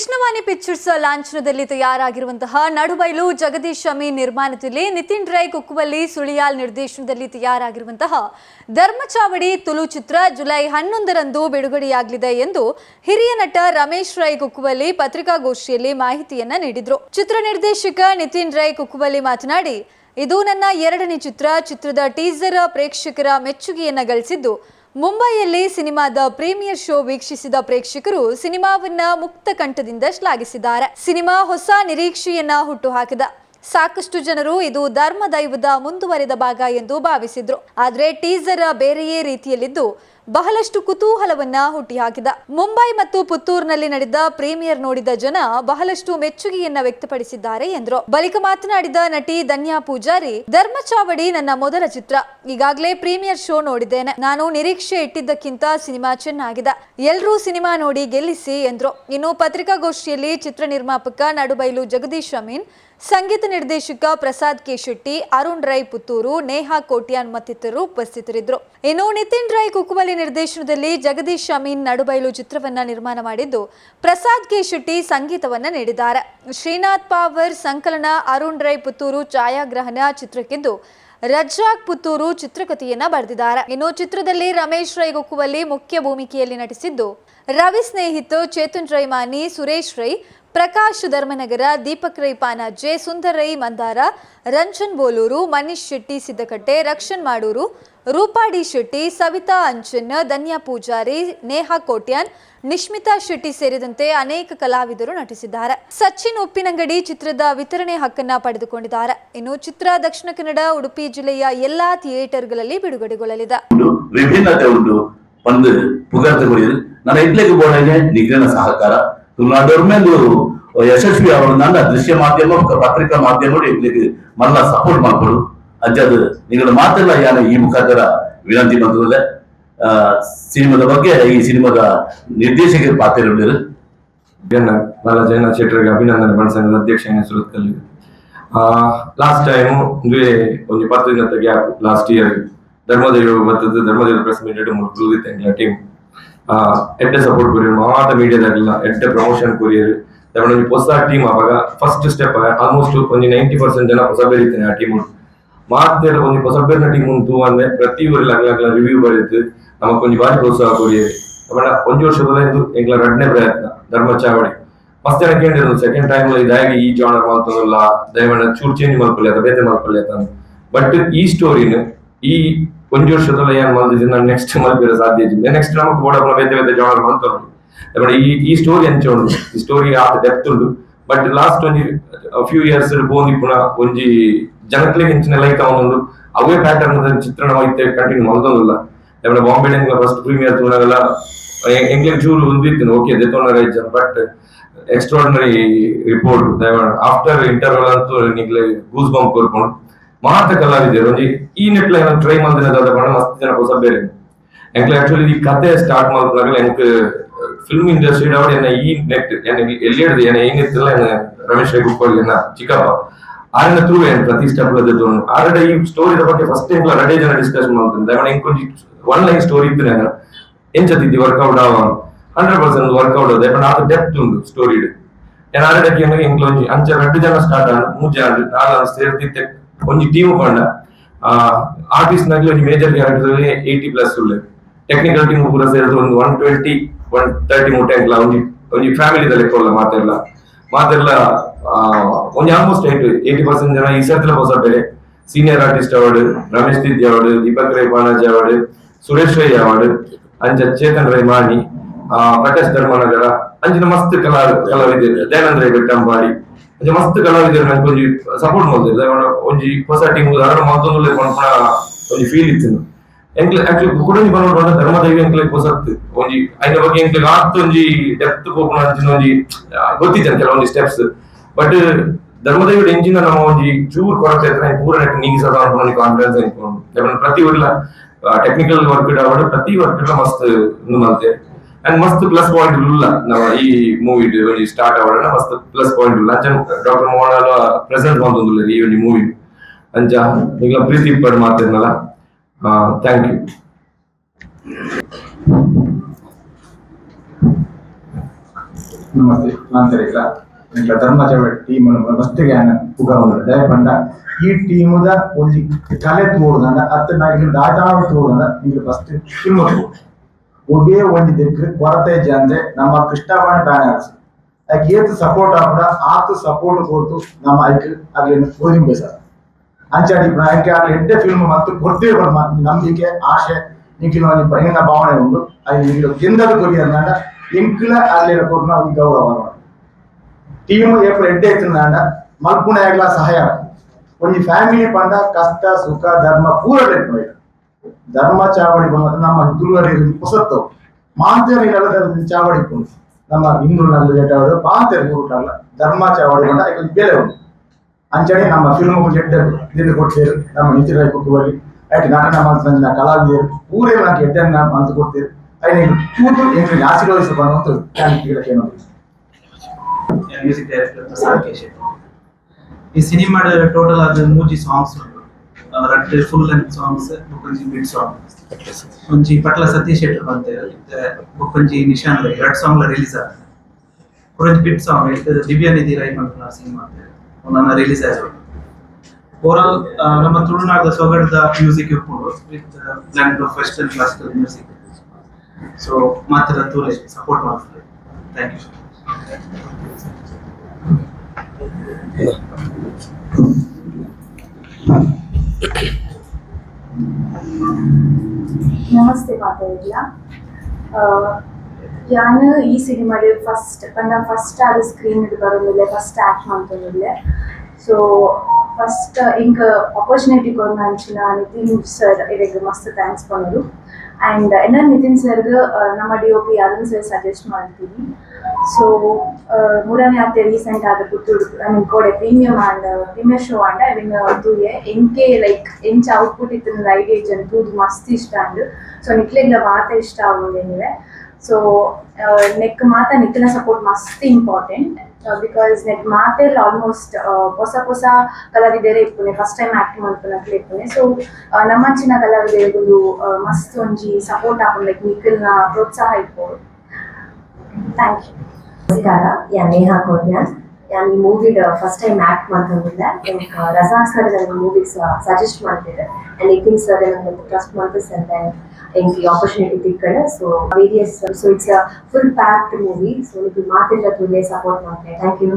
Krishnavani pictures ಲಾಂಛನದಲ್ಲಿ ತಯಾರಾಗಿರುವಂತಹ ನಡುಬೈಲು ಜಗದೀಶ್ ಶಮಿ ನಿರ್ಮಾಣದಲ್ಲಿ ನಿತಿನ್ ರೈ ಕುಕ್ಕುವಲ್ಲಿ ಸುಳಿಯಾಲ್ ನಿರ್ದೇಶನದಲ್ಲಿ ತಯಾರಾಗಿರುವಂತಹ ಧರ್ಮಚಾವಡಿ ತುಲು ಚಿತ್ರ ಜುಲೈ ಹನ್ನೊಂದರಂದು ಬಿಡುಗಡೆಯಾಗಲಿದೆ ಎಂದು ಹಿರಿಯ ನಟ ರಮೇಶ್ ರೈ ಕುಕ್ಕುವಲ್ಲಿ ಪತ್ರಿಕಾಗೋಷ್ಠಿಯಲ್ಲಿ ಮಾಹಿತಿಯನ್ನ ನೀಡಿದರು. ಚಿತ್ರ ನಿರ್ದೇಶಕ ನಿತಿನ್ ರೈ ಕುಕ್ಕುವಲ್ಲಿ ಮಾತನಾಡಿ, ಇದು ನನ್ನ ಎರಡನೇ ಚಿತ್ರ. ಚಿತ್ರದ ಟೀಸರ್ ಪ್ರೇಕ್ಷಕರ ಮೆಚ್ಚುಗೆಯನ್ನ ಗಳಿಸಿದ್ದು ಮುಂಬೈಯಲ್ಲಿ ಸಿನಿಮಾದ ಪ್ರೀಮಿಯರ್ ಶೋ ವೀಕ್ಷಿಸಿದ ಪ್ರೇಕ್ಷಕರು ಸಿನಿಮಾವನ್ನ ಮುಕ್ತ ಕಂಠದಿಂದ ಶ್ಲಾಘಿಸಿದ್ದಾರೆ. ಸಿನಿಮಾ ಹೊಸ ನಿರೀಕ್ಷೆಯನ್ನ ಹುಟ್ಟುಹಾಕಿದ. ಸಾಕಷ್ಟು ಜನರು ಇದು ಧರ್ಮ ದೈವದ ಮುಂದುವರೆದ ಭಾಗ ಎಂದು ಭಾವಿಸಿದ್ರು. ಆದರೆ ಟೀಸರ್ ಬೇರೆಯೇ ರೀತಿಯಲ್ಲಿದ್ದು ಬಹಳಷ್ಟು ಕುತೂಹಲವನ್ನ ಹುಟ್ಟಿಹಾಕಿದ. ಮುಂಬೈ ಮತ್ತು ಪುತ್ತೂರಿನಲ್ಲಿ ನಡೆದ ಪ್ರೀಮಿಯರ್ ನೋಡಿದ ಜನ ಬಹಳಷ್ಟು ಮೆಚ್ಚುಗೆಯನ್ನ ವ್ಯಕ್ತಪಡಿಸಿದ್ದಾರೆ ಎಂದರು. ಬಳಿಕ ಮಾತನಾಡಿದ ನಟಿ ಧನ್ಯಾ ಪೂಜಾರಿ ಧರ್ಮಚಾವಡಿ ನನ್ನ ಮೊದಲ ಚಿತ್ರ. ಈಗಾಗಲೇ ಪ್ರೀಮಿಯರ್ ಶೋ ನೋಡಿದ್ದೇನೆ. ನಾನು ನಿರೀಕ್ಷೆ ಇಟ್ಟಿದ್ದಕ್ಕಿಂತ ಸಿನಿಮಾ ಚೆನ್ನಾಗಿದೆ. ಎಲ್ರೂ ಸಿನಿಮಾ ನೋಡಿ ಗೆಲ್ಲಿಸಿ ಎಂದರು. ಇನ್ನು ಪತ್ರಿಕಾಗೋಷ್ಠಿಯಲ್ಲಿ ಚಿತ್ರ ನಿರ್ಮಾಪಕ ನಡುಬೈಲು ಜಗದೀಶ್ ಅಮೀನ್, ಸಂಗೀತ ನಿರ್ದೇಶಕ ಪ್ರಸಾದ್ ಕೆ ಶೆಟ್ಟಿ, ಅರುಣ್ ರೈ ಪುತ್ತೂರು, ನೇಹಾ ಕೋಟ್ಯಾನ್ ಮತ್ತಿತರರು ಉಪಸ್ಥಿತರಿದ್ದರು. ಇನ್ನು ನಿತಿನ್ ರೈ ಕುಕುಮಲಿ ನಿರ್ದೇಶನದಲ್ಲಿ ಜಗದೀಶ್ ಅಮೀನ್ ನಡುಬೈಲು ಚಿತ್ರವನ್ನ ನಿರ್ಮಾಣ ಮಾಡಿದ್ದು ಪ್ರಸಾದ್ ಕೆ ಶೆಟ್ಟಿ ಸಂಗೀತವನ್ನ ನೀಡಿದ್ದಾರೆ. ಶ್ರೀನಾಥ್ ಪಾವರ್, ಸಂಕಲನ, ಅರುಣ್ ರೈ ಪುತ್ತೂರು ಛಾಯಾಗ್ರಹಣ ಚಿತ್ರಕ್ಕಿದ್ದು ರಜಾಕ್ ಪುತ್ತೂರು ಚಿತ್ರಕಥೆಯನ್ನ ಬರೆದಿದ್ದಾರೆ. ಇನ್ನು ಚಿತ್ರದಲ್ಲಿ ರಮೇಶ್ ರೈ ಗೊಕ್ಕುವಲ್ಲಿ ಮುಖ್ಯ ಭೂಮಿಕೆಯಲ್ಲಿ ನಟಿಸಿದ್ದು ರವಿ ಸ್ನೇಹಿತ್ ಚೇತನ್ ರೈ, ಮಾನಿ ಸುರೇಶ್ ರೈ, ಪ್ರಕಾಶ್ ಧರ್ಮನಗರ, ದೀಪಕ್ ರೈ, ಪಾನಾಜೆ, ಸುಂದರ್ ರೈ, ಮಂದಾರ, ರಂಜನ್ ಬೋಲೂರು, ಮನೀಶ್ ಶೆಟ್ಟಿ, ಸಿದ್ದಕಟ್ಟೆ ರಕ್ಷನ್ ಮಾಡೂರು ರೂಪಾಡಿ ಶೆಟ್ಟಿ, ಸವಿತಾ ಅಂಚನ್ ಧನ್ಯಾ ಪೂಜಾರಿ, ನೇಹಾ ಕೋಟ್ಯಾನ್, ನಿಶ್ಮಿತಾ ಶೆಟ್ಟಿ ಸೇರಿದಂತೆ ಅನೇಕ ಕಲಾವಿದರು ನಟಿಸಿದ್ದಾರೆ. ಸಚಿನ್ ಉಪ್ಪಿನಂಗಡಿ ಚಿತ್ರದ ವಿತರಣೆ ಹಕ್ಕನ್ನ ಪಡೆದುಕೊಂಡಿದ್ದಾರೆ. ಇನ್ನು ಚಿತ್ರ ದಕ್ಷಿಣ ಕನ್ನಡ, ಉಡುಪಿ ಜಿಲ್ಲೆಯ ಎಲ್ಲಾ ಥಿಯೇಟರ್ಗಳಲ್ಲಿ ಬಿಡುಗಡೆಗೊಳ್ಳಲಿದೆ. ವಿಭಿನ್ನತೆ ಉಂಟು. ಒಂದು ಪುಗಾರ್ತೆ ಕೊಡಿದ್ರು ನನ್ನ ಇಡ್ಲಿಕ್ಕೆ ಬೋರ್ಡಿಗೆ ನಿಗ್ರಹ ಸಹಕಾರ. ನಡುವೆಂದು ಯಶಸ್ವಿ ಅವರು ನನ್ನ ದೃಶ್ಯ ಮಾಧ್ಯಮ, ಪತ್ರಿಕಾ ಮಾಧ್ಯಮಗಳು ಇಡ್ಲಿಕ್ಕೆ ಮರಳ ಸಪೋರ್ಟ್ ಮಾಡ್ಕೊಡು ಅಜ್ಜದು ನಿಗಳ ಮಾತೆಲ್ಲ ಯಾನ ಈ ಮುಖಾಂತರ ವಿನಂತಿ ಬಂದಿದೆ ಆ ಸಿನಿಮಾದ ಬಗ್ಗೆ ಈ ಸಿನಿಮಾದ ನಿರ್ದೇಶಕರ ಪಾತ್ರ ಉಂಡಿರು ಜನ ಬಾಲ ಜೈನ ಶೆಟ್ಟರಿಗೆ ಅಭಿನಂದನೆ ಬಣಸಂಘದ ಅಧ್ಯಕ್ಷ ಸುರತ್ಕಲ್ಲಿ ಲಾಸ್ಟ್ ಟೈಮ್ ಅಂದ್ರೆ ಒಂದು ಇಪ್ಪತ್ತು ದಿನದ ಗ್ಯಾಪ್ ಲಾಸ್ಟ್ ಇಯರ್ ಧರ್ಮದೇವ ಬರ್ತದೆ ಧರ್ಮದೇವ ಪ್ರೆಸ್ ಮೀಟ್ ಮೂರು ಉಳಿದಿತ್ತು ಎಂಗ್ಲ ಟೀಮ್ ಎಡ್ಡೆ ಸಪೋರ್ಟ್ ಕೊರಿಯರ್ ಮಾತ ಮೀಡಿಯಾದಾಗಲ್ಲ ಎಡ್ಡೆ ಪ್ರಮೋಷನ್ ಕೊರಿಯರ್ ಒಂದು ಹೊಸ ಟೀಮ್ ಆವಾಗ ಫಸ್ಟ್ ಸ್ಟೆಪ್ ಆಲ್ಮೋಸ್ಟ್ ಒಂದು ನೈಂಟಿ ಪರ್ಸೆಂಟ್ ಜನ ಹೊಸ ಬೇರಿದ್ದೇನೆ ಆ ಟೀಮ್ ಒಂದು ಬೇರಿನ ಟೀಮ್ ಉಂಟು ಅಂದ್ರೆ ಪ್ರತಿ ಊರಲ್ಲಿ ಆಗ್ಲ ಆಗ್ಲ ರಿವ್ಯೂ ಬರೀತು ನಮಗೆ ಕೊಂಚ ಬಾರಿ ಪ್ರೋತ್ಸಾಹ ಕೊರಿಯರಿ ಅವನ ಒಂದು ವರ್ಷದಲ್ಲ ಎಂದು ಎಂಗ್ಲ ಎರಡನೇ ಪ್ರಯತ್ನ, ಧರ್ಮ ಚಾವಡಿ ಮಸ್ತ್ ಜನ ಕೇಳಿದ್ರು ಸೆಕೆಂಡ್ ಟೈಮ್ ಇದಾಗಿ ಈ ಜಾನರ್ ಮಾಡ್ತದಲ್ಲ ದಯಮಾಡ ಚೂರ್ ಚೇಂಜ್ ಮಾಡ್ಕೊಳ್ಳಿ ಅಥವಾ ಬೇತೆ ಮಾಡ್ಕೊಳ್ಳಿ ಅಂತ ಬಟ್ ಈ ಸ್ಟೋರಿನ ಈ ಒಂದು ವರ್ಷದಲ್ಲ ಏನ್ ಮಾಡಿದ್ರೆ ನಾನು ನೆಕ್ಸ್ಟ್ ಮಲ್ಪಿರೋ ಸಾಧ್ಯ ಇದೆ ನೆಕ್ಸ್ಟ್ ನಮಗೆ ಬೋಡ ಬೇತೆ ಬೇತೆ ಜಾನರ್ ಮಾಡ್ತಾರೆ ದಯಮಾಡ ಈ ಈ ಸ್ಟೋರಿ ಎಂಚ ಉಂಟು. ಈ ಸ್ಟೋರಿ ಆತ ಡೆಪ್ತ್ ಉಂಟು. ಬಟ್ ಲಾಸ್ಟ್ ಒಂಜಿ ಫ್ಯೂ ಇಯರ್ಸ್ ಬೋಂದಿ ಪುನಃ ಒಂಜಿ ಜನಕ್ಲಿಗೆ ಹೆಂಚಿನ ಲೈಕ್ ಅವನೊಂದು ಅವೇ ಪ್ಯಾಟರ್ನ್ ಚಿತ್ರಣ ಹೋಯ್ತೆ ಕಂಟಿನ್ಯೂ ಮಲ್ದೊಂದಿಲ್ಲ ದಯಮಾಡ ಬಾಂಬೆ ಫಸ್ಟ್ ಪ್ರೀಮಿಯರ್ ತೋನಾಗಲ್ಲ ಎಂಗ್ಲಿಗೆ ಚೂರು ಒಂದಿತ್ತು okay ದೆತೋನ rise but extraordinary report after interval ಅಂತೂ ನಿಗ್ಲೆ ಗೂಸ್ ಬಂಪ್ ಕೊರ್ಕೊಂಡು ಮಾತ ಕಲಾವಿದರು ಒಂಜಿ ಈ ನೆಟ್ಲ ಏನೋ ಟ್ರೈ ಮಾಡಿದ ಬಣ್ಣ ಮಸ್ತ್ ಜನ ಹೊಸ ಬೇರೆ ಎಂಕ್ಲೆ ಆಕ್ಚುಲಿ ಈ ಕತೆ ಸ್ಟಾರ್ಟ್ ಮಾಡಿದಾಗ ಎಂಕ್ ಫಿಲ್ಮ್ ಇಂಡಸ್ಟ್ರಿ ಅವಡಿ ಏನ ಈ ನೆಟ್ ಏನ ಎಲ್ಲಿ ಹಿಡಿದು ಏನ ಏನಿತ್ತಿಲ್ಲ ಏನ ರಮೇಶ್ ರೈ ಗುಪ್ಪಳ್ಳಿ ಏನ ಚಿಕ್ಕಪ್ಪ ఆయన త్రూ ప్రతి స్టెప్ లో చదువును ఆడ ఈ స్టోరీ ಬಗ್ಗೆ ಫಸ್ಟ್ ಟೈಮ್ లో ರೆಡಿ ಜನ ಡಿಸ್ಕಷನ್ ಮಾಡ್ತಿದ್ದೆ ಅವನ ಇಂಕೊಂಚಿ ಒನ್ ಲೈನ್ ಸ್ಟೋರಿ ಇತ್ತು ನಾನು ಏನ್ ಚದಿದ್ದಿ ವರ್ಕೌಟ್ ಆವ ಹಂಡ್ರೆಡ್ ಪರ್ಸೆಂಟ್ ವರ್ಕೌಟ್ ಅದೇ ಬಟ್ ಅದು ಡೆಪ್ತ್ ಉಂಟು ಸ್ಟೋರಿ ನಾನು ಆಡಕ್ಕೆ ಹೆಂಗೆ ಇಂಕೊಂಚಿ ಅಂಚೆ ರೆಡ್ಡು ಜನ ಸ್ಟಾರ್ಟ್ ಆದ ಮೂರು ಜನ ನಾಲ್ಕು ಸೇರ್ತಿದ್ದೆ ಒಂಜಿ ಟೀಮ್ ಕೊಂಡ ಆರ್ಟಿಸ್ಟ್ ನಾಗಲಿ ಒಂದು ಮೇಜರ್ ಕ್ಯಾರೆಕ್ಟರ್ ಏಯ್ಟಿ ಪ್ಲಸ್ ಉಳ್ಳೆ ಟೆಕ್ನಿಕಲ್ ಟೀಮ್ ಪೂರ ಸೇರಿದ್ರು ಒಂದು ಒನ್ ಟ್ವೆಂಟಿ ಒನ್ ತರ್ಟಿ ಮೂಟೆ ಒಂದು ಒಂದು ಫ್ಯಾಮಿಲಿದಲ್ಲಿ ಲೆಕ್ಕ ಮಾತೆಲ್ಲ ಮಾತೆಲ್ಲ ಒಂಜಿ ಆಲ್ಮೋಸ್ಟ್ ಏಟ್ ಏಯ್ಟಿ ಪರ್ಸೆಂಟ್ ಜನ ಈ ಸರ್ತಿಲ ಹೊಸ ಬೇರೆ senior artist award Ramesh ದಿದ್ಯ award Deepak Rai Balaji award Suresh Rai award ಅಂಚ ಚೇತನ್ ರೈ ಮಾಣಿ ಆ, ಪ್ರಕಾಶ್ ಧರ್ಮನಗರ ಅಂಚಿನ ಮಸ್ತ್ ಕಲಾ ಕಲಾವಿದರು ದಯಾನಂದ ರೈ ಬೆಟ್ಟಂಬಾಡಿ ಅಂಚ ಮಸ್ತ್ ಕಲಾವಿದರು ನಂಗೆ ಒಂಜಿ ಸಪೋರ್ಟ್ ಮಾಡ್ತಾರೆ ಒಂಜಿ ಹೊಸ ಟೀಮ್ ಅದ್ರ ಮತ್ತೊಂದು ಪಂಪಣ ಒಂಜಿ ಫೀಲ್ ಇತ್ತು ಎಂಕ್ಲೆ ಆಕ್ಚುಲಿ ಕುಡಂಜಿ ಬಂದ್ಬಿಟ್ಟು ಧರ್ಮದೇವಿ ಎಂಕ್ಲೆ ಹೊಸತ್ತು ಒಂಜಿ ಐನ ಬಗ್ಗೆ ಎಂಕ್ಲೆ ಆತ್ ಒಂಜಿ ಡೆಪ್ತ್ ಹೋಗೋಣ ಅಂಚಿನ ಒಂಜಿ ಗೊತ್ತಿದ್ದೆ ಕೆಲವೊಂದು ಸ್ಟೆಪ್ಸ್ ಬಟ್ ಧರ್ಮದೇವಿ ಎಂಜಿನ ನಮ್ಮ ಒಂಜಿ ಚೂರ್ ಕೊರತೆ ಇದ್ರೆ ಪೂರ ನೆಟ್ ನೀಗಿಸದ ಅನ್ಕೊಂಡು ಕಾನ್ಫಿಡೆನ್ಸ್ ಅನ್ಕೊಂಡು ಪ್ರತಿ ಊರ್ಲ ಟೆಕ್ನಿಕಲ್ ವರ್ಕ್ ಇಡಾವಡು ಪ್ರತಿ ವರ್ಕ್ ಇಡ್ಲ ಮಸ್ತ್ ನಂತೆ ಅಂಡ್ ಮಸ್ತ್ ಪ್ಲಸ್ ಪಾಯಿಂಟ್ ಇಲ್ಲ ನಾವು ಈ ಮೂವಿ ಸ್ಟಾರ್ಟ್ ಆಗೋಣ ಮಸ್ತ್ ಪ್ಲಸ್ ಪಾಯಿಂಟ್ ಇಲ್ಲ ಅಂಚ ಡಾಕ್ಟರ್ ಮೋಹನ್ ಪ್ರೆಸೆಂಟ್ ಬಂದೊಂದಿಲ್ಲ ಈ ಒಂದು ಮೂವಿ ಅಂಚ ಈಗ ಪ್ರೀತಿ ಪಡ್ ಮಾತಿದ್ನಲ್ಲ ಥ್ಯಾಂಕ್ ಯು ನಮಸ್ತೆ ನಾಂತರಿಗಳ ಇಂಟ್ಲ ಧರ್ಮಜವ ಟೀಮ್ ಮಸ್ತ್ ಗ್ಯಾನ್ ಪುಗರ ದಯಪಂಡ ಈ ಟೀಮುದ ಒಂಜಿ ಕಲೆ ತೋಡ್ದಂಡ ಅತ್ತ ನಾಗಿ ದಾಟಾವ ತೋಡ್ದಂಡ ನೀವು ಫಸ್ಟ್ ಫಿಲ್ಮ್ ಒಬ್ಬೇ ಒಂಜಿ ದಿಕ್ಕು ಕೊರತೆ ಅಂದ್ರೆ ನಮ್ಮ ಕೃಷ್ಣವಾಣಿ ಬ್ಯಾನರ್ಸ್ ಅದಕ್ಕೆ ಏತು ಸಪೋರ್ಟ್ ಆಪಡ ಆತು ಸಪೋರ್ಟ್ ಕೊಡ್ತು ನಮ್ಮ ಐಕ್ ಆಗ್ಲಿ ಓದಿಂಬೆ ಸರ್ ಅಂಚಾಡಿ ಪ್ರಾಯಕ್ಕೆ ಆಗ್ಲಿ ಎಡ್ಡೆ ಫಿಲ್ಮ್ ಮತ್ತು ಗೊತ್ತೇ ಬರ್ಮ ನಂಬಿಕೆ ಆಶೆ ನಿಖಿಲ ಒಂದು ಹೆಂಗ ಭಾವನೆ ಉಂಟು ಅದು ನಿಖಿಲ ಗೆಂದದ ಕೊರಿ ಅಂದಾಂಡ ಎಂಕ್ಲ ಅಲ್ಲಿನ ಕೊರ್ನ ಒಂದು ಗೌರವ ಮಾಡಿ ಟೀಮ್ ಏಪ್ರಿಲ್ ಎಡ್ಡೆ ಎತ್ತಿನಾಂಡ ಮಲ್ಪುಣ ಆಗ್ಲ ಸಹಾಯ ಒಂಜಿ ಫ್ಯಾಮಿಲಿ ಪಂಡ ಕಷ್ಟ ಸುಖ ಧರ್ಮ ಪೂರ ಲೆಕ್ಕ ಧರ್ಮ ಚಾವಡಿ ಬಂದ ನಮ್ಮ ತುಳುವರಿ ಹೊಸತ್ತು ಮಾಂತೇರ ಇಲ್ಲದ ಚಾವಡಿ ಪುಂಡು ನಮ್ಮ ಹಿಂದೂ ನಲ್ಲಿ ಲೇಟಾವಡು ಮಾಂತೇರ ಊರುಟಲ್ಲ ಧರ್ಮ ಚಾವಡಿ ಬಂದ ಇದೊಂದು ಬೇರೆ ಉಂಟು ಅಂಚನೆ ನಮ್ಮ ಫಿಲ್ಮ್ ಎಡ್ಡೆ ಇದನ್ನು ಕೊಡ್ತೇವೆ ನಮ್ಮ ನಿತಿನ್ ರಾಯ್ ಕುಕ್ಕುವಲ್ಲಿ ಆಯ್ತು ನಟನ ಮಂತ್ರ ಕಲಾವಿದರು ಊರೇ ನನಗೆ ಎಡ್ಡನ್ನ ಮಂತ್ ಕೊಡ್ತೇವೆ ಐದು ಕೂತು ಎಂಟು ಆಶೀರ್ವದಿಸ ಬಂದು thank you music director Prasad Keshav ಈ ಸಿನಿಮಾದ ಟೋಟಲ್ ಆದ ಮೂಜಿ ಸಾಂಗ್ಸ್ ಉಂಟು ರಡ್ ಫುಲ್ ಲೆಂತ್ ಸಾಂಗ್ಸ್ ಬೊಕೊಂಜಿ ಬಿಟ್ ಸಾಂಗ್ ಒಂಜಿ ಪಟ್ಲ ಸತೀಶ್ ಶೆಟ್ಟರ್ ಬಂತೆ ಬೊಕೊಂಜಿ ನಿಶಾನ್ ರೈ ಎರಡ್ ಸಾಂಗ್ ರಿಲೀಸ್ ಆದ ಒಂಜಿ ಬಿಟ್ ಸಾಂಗ್ ಇತ್ತು ದಿವ್ಯ ನಿಧಿ ರೈ ಮಂತ್ರ ಸಿನಿಮಾ ನನ್ನ ರಿಲೀಸ್ ಆಯ್ತು ಓವರಾಲ್ ನಮ್ಮ ತುಳುನಾಡದ ಸೊಗಡದ music ಇರ್ಕೊಂಡು with blend of western classical music so ಮಾತ್ರ ತೂಲೆ ಸಪೋರ್ಟ್ ಮಾಡ್ತಾರೆ ಥ್ಯಾಂಕ್ ಯು ನಮಸ್ತೆ ಮಾತಾಡಿಲ್ಲ ಯಾನು ಈ ಸಿನಿಮಾಡ್ ಫಸ್ಟ್ ಪಂಡ ಫಸ್ಟ್ ಆದ ಸ್ಕ್ರೀನ್ ಬರೋದಿಲ್ಲ ಫಸ್ಟ್ ಆಕ್ಟ್ ಮಾಡ್ತೊಂದಿಲ್ಲ ಸೊ ಫಸ್ಟ್ ಇಂಕ ಆಪರ್ಚುನಿಟಿ ಕೊಡ್ನ ಅಂಚಿನ ನಿತಿನ್ ಸರ್ ಇವಾಗ ಮಸ್ತ್ ಥ್ಯಾಂಕ್ಸ್ ಪನ್ನೋದು ಆ್ಯಂಡ್ ಎನ್ನ ನಿತಿನ್ ಸರ್ಗೆ ನಮ್ಮ D O P sir suggest ಮಾಡ್ತೀವಿ ಸೊ ಮೂರನೇ ಅತ್ತೆ ರೀಸೆಂಟ್ ಆದ ಪುತ್ತೂರು ಐ ಮೀನ್ ಕೋಡೆ ಪ್ರೀಮಿಯಂ ಆಂಡ್ ಪ್ರೀಮಿಯರ್ ಶೋ ಆಂಡ ಇವಿಂಗ ತೂಯೆ ಎಂಕೆ ಲೈಕ್ ಎಂಚ ಔಟ್ಪುಟ್ ಇತ್ತಿನ ಐಡಿಯಾ ತೂದು ಮಸ್ತ್ ಇಷ್ಟ ಅಂಡ್ ಸೊ ನಿಕ್ಲೆಗ್ಲ ಮಾತ ಇಷ್ಟ ಆಗೋದೇನಿವೆ ಸೊ ನೆಕ್ ಮಾತ ನಿಕ್ಕಿನ ಸಪೋರ್ಟ್ ಮಸ್ತ್ ಇಂಪಾರ್ಟೆಂಟ್ ಬಿಕಾಸ್ ನೆಕ್ ಮಾತೆಲ್ಲ ಆಲ್ಮೋಸ್ಟ್ ಹೊಸ ಹೊಸ ಕಲಾವಿದರೇ ಇಪ್ಪುನೆ ಫಸ್ಟ್ ಟೈಮ್ ಆಕ್ಟ್ ಮಾಡ್ಕೊಂಡು ಇಪ್ಪುನೆ ಸೊ ನಮ್ಮಂಚಿನ ಕಲಾವಿದರಿಗೊಂದು ಮಸ್ತ್ ಒಂಜಿ ಸಪೋರ್ಟ್ ಆಪುಂಡು ಲೈಕ್ ನಿಖಿಲ್ನ ಪ್ರೋತ್ಸಾಹ ಇರ್ಬೋದು. ಥ್ಯಾಂಕ್ ಯು ನಮಸ್ಕಾರ ಯಾ ನೇಹಾ ಕೋಟ್ಯಾ ಯಾ ಈ ಫಸ್ಟ್ ಟೈಮ್ ಆಕ್ಟ್ ಮಾಡ್ತಿದ್ದೆ ರಜಾಕ್ ಸರ್ ನನಗೆ ಮೂವಿಗೆ ಸಜೆಸ್ಟ್ ಮಾಡ್ತಿದ್ದೆ ಆ್ಯಂಡ್ ನಿತಿನ್ ಸರ್ ನನಗೆ ಟ್ರಸ್ಟ್ ಮಾಡ್ತು ಸರ್ ಹೆಂಗೆ ಈ ಆಪರ್ಚುನಿಟಿ ತಿಳ್ಕೊಂಡು so various so it's full packed movie so ನಿಮಗೆ ಮಾತಿಲ್ಲ ತುಂಬೆ ಸಪೋರ್ಟ್ ಮಾಡ್ತೀನಿ ಥ್ಯಾಂಕ್ ಯು